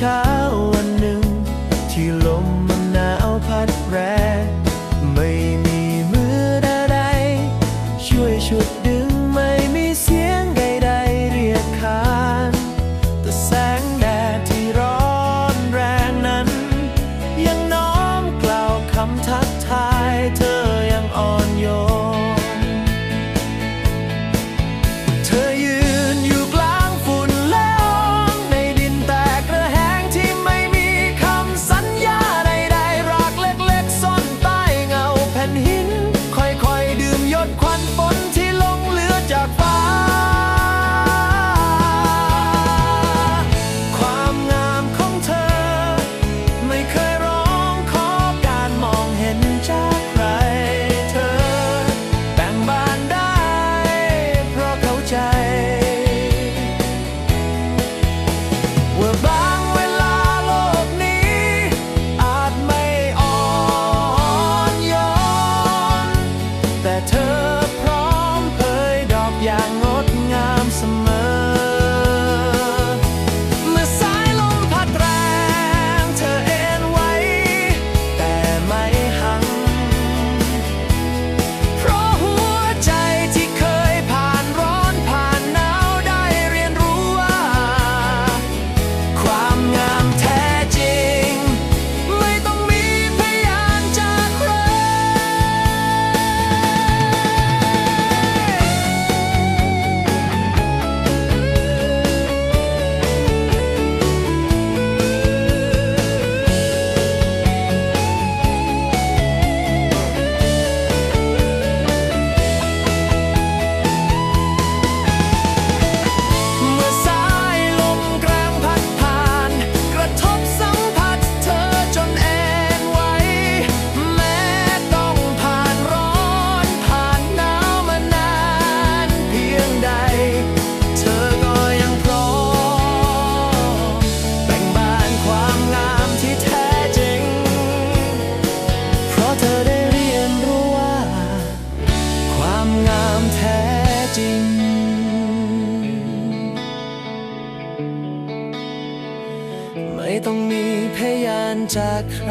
ช้าวันหนึ่ง ที่ลมมันหนาวพัดแรงไม่มีมือใดช่วยชุด yang ต้องมีพยานจากใคร